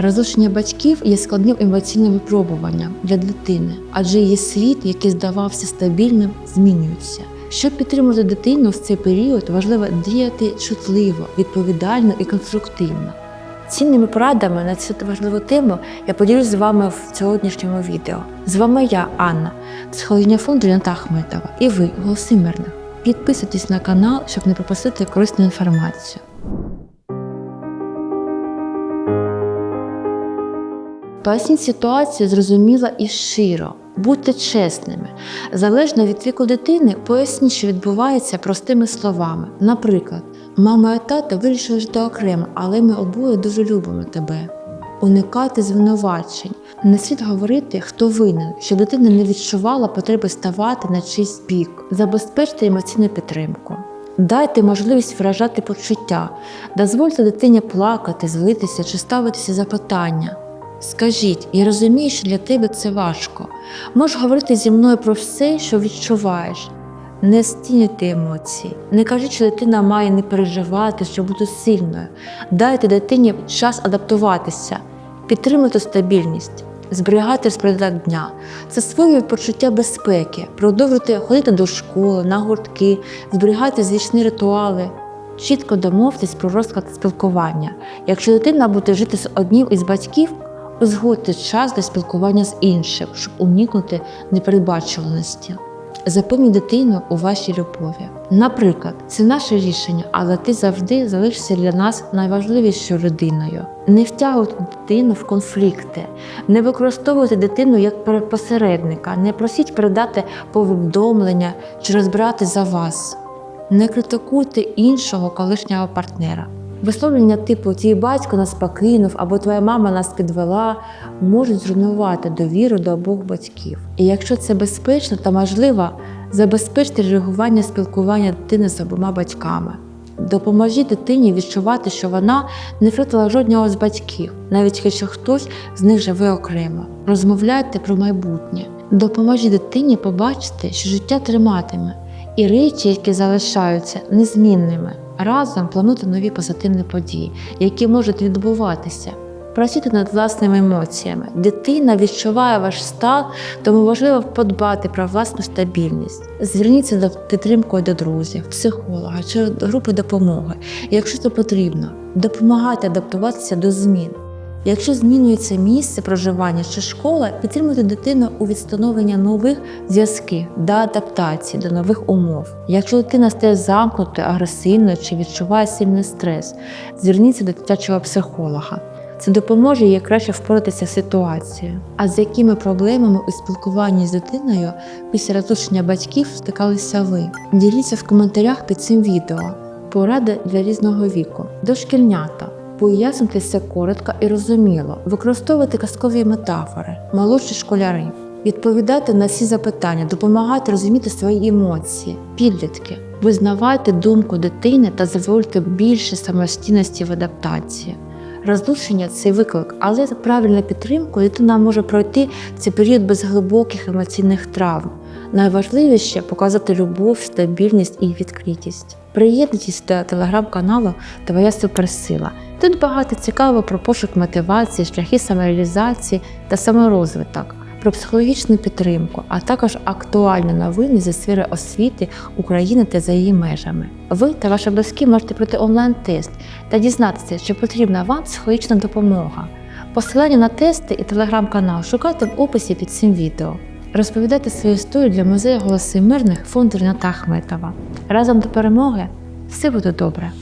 Розлучення батьків є складним емоційним випробуванням для дитини, адже її світ, який здавався стабільним, змінюється. Щоб підтримати дитину в цей період, важливо діяти чутливо, відповідально і конструктивно. Цінними порадами на цю важливу тему я поділюсь з вами в сьогоднішньому відео. З вами я, Анна, психологиня фонду Ріната Ахметова, і ви, голоси мирних. Підписуйтесь на канал, щоб не пропустити корисну інформацію. Поясніть ситуацію зрозуміло і щиро. Будьте чесними. Залежно від віку дитини, поясніть, що відбувається простими словами. Наприклад, мама і тато вирішили жити окремо, але ми обоє дуже любимо тебе. Уникати звинувачень. Не слід говорити, хто винен, щоб дитина не відчувала потреби ставати на чийсь бік. Забезпечте емоційну підтримку. Дайте можливість виражати почуття, дозвольте дитині плакати, злитися чи ставитися запитання. Скажіть, я розумію, що для тебе це важко. Можеш говорити зі мною про все, що відчуваєш. Не стінюйте емоції. Не кажіть, що дитина має не переживати, щоб бути сильною. Дайте дитині час адаптуватися, підтримуйте стабільність, зберігайте розпорядок дня. Це створює почуття безпеки, продовжуйте ходити до школи, на гуртки, зберігайте звичні ритуали. Чітко домовтесь про розклад спілкування. Якщо дитина буде жити з одним із батьків, узгодьте час для спілкування з іншим, щоб уникнути непередбачуваності. Запевніть дитину у вашій любові. Наприклад, це наше рішення, але ти завжди залишишся для нас найважливішою людиною. Не втягуйте дитину в конфлікти, не використовуйте дитину як посередника, не просіть передати повідомлення чи розбирати за вас. Не критикуйте іншого колишнього партнера. Висловлення типу Твій батько нас покинув або твоя мама нас підвела можуть зруйнувати довіру до обох батьків. І якщо це безпечно та можливо, забезпечте реагування спілкування дитини з обома батьками. Допоможіть дитині відчувати, що вона не втратила жодного з батьків, навіть якщо хтось з них живе окремо. Розмовляйте про майбутнє. Допоможіть дитині побачити, що життя триматиме, і речі, які залишаються незмінними. Разом планувати нові позитивні події, які можуть відбуватися. Працюйте над власними емоціями. Дитина відчуває ваш стан, тому важливо подбати про власну стабільність. Зверніться до підтримкою до друзів, психолога чи групи допомоги. Якщо це потрібно, допомагайте адаптуватися до змін. Якщо змінюється місце проживання чи школа, підтримуйте дитину у відстановленні нових зв'язків та адаптації до нових умов. Якщо дитина стає замкнутою, агресивною чи відчуває сильний стрес, зверніться до дитячого психолога. Це допоможе їй краще впоратися з ситуацією. А з якими проблемами у спілкуванні з дитиною після розлучення батьків стикалися ви? Діліться в коментарях під цим відео. Поради для різного віку. Дошкільнята. Пояснюйте все коротко і розуміло, використовуйте казкові метафори, молодші школяри, відповідайте на всі запитання, допомагайте розуміти свої емоції, підлітки, визнавайте думку дитини та дозвольте більше самостійності в адаптації. Розлучення це виклик, але за правильну підтримку дитина може пройти цей період без глибоких емоційних травм. Найважливіше показати любов, стабільність і відкритість. Приєднуйтесь до телеграм-каналу Твоя суперсила. Тут багато цікаво про пошук мотивації, шляхи самореалізації та саморозвиток, про психологічну підтримку, а також актуальні новини зі сфери освіти України та за її межами. Ви та ваші близькі можете пройти онлайн-тест та дізнатися, чи потрібна вам психологічна допомога. Посилання на тести і телеграм-канал шукайте в описі під цим відео. Розповідайте свою історію для музею голоси мирних фонду Ріната Ахметова. Разом до перемоги все буде добре.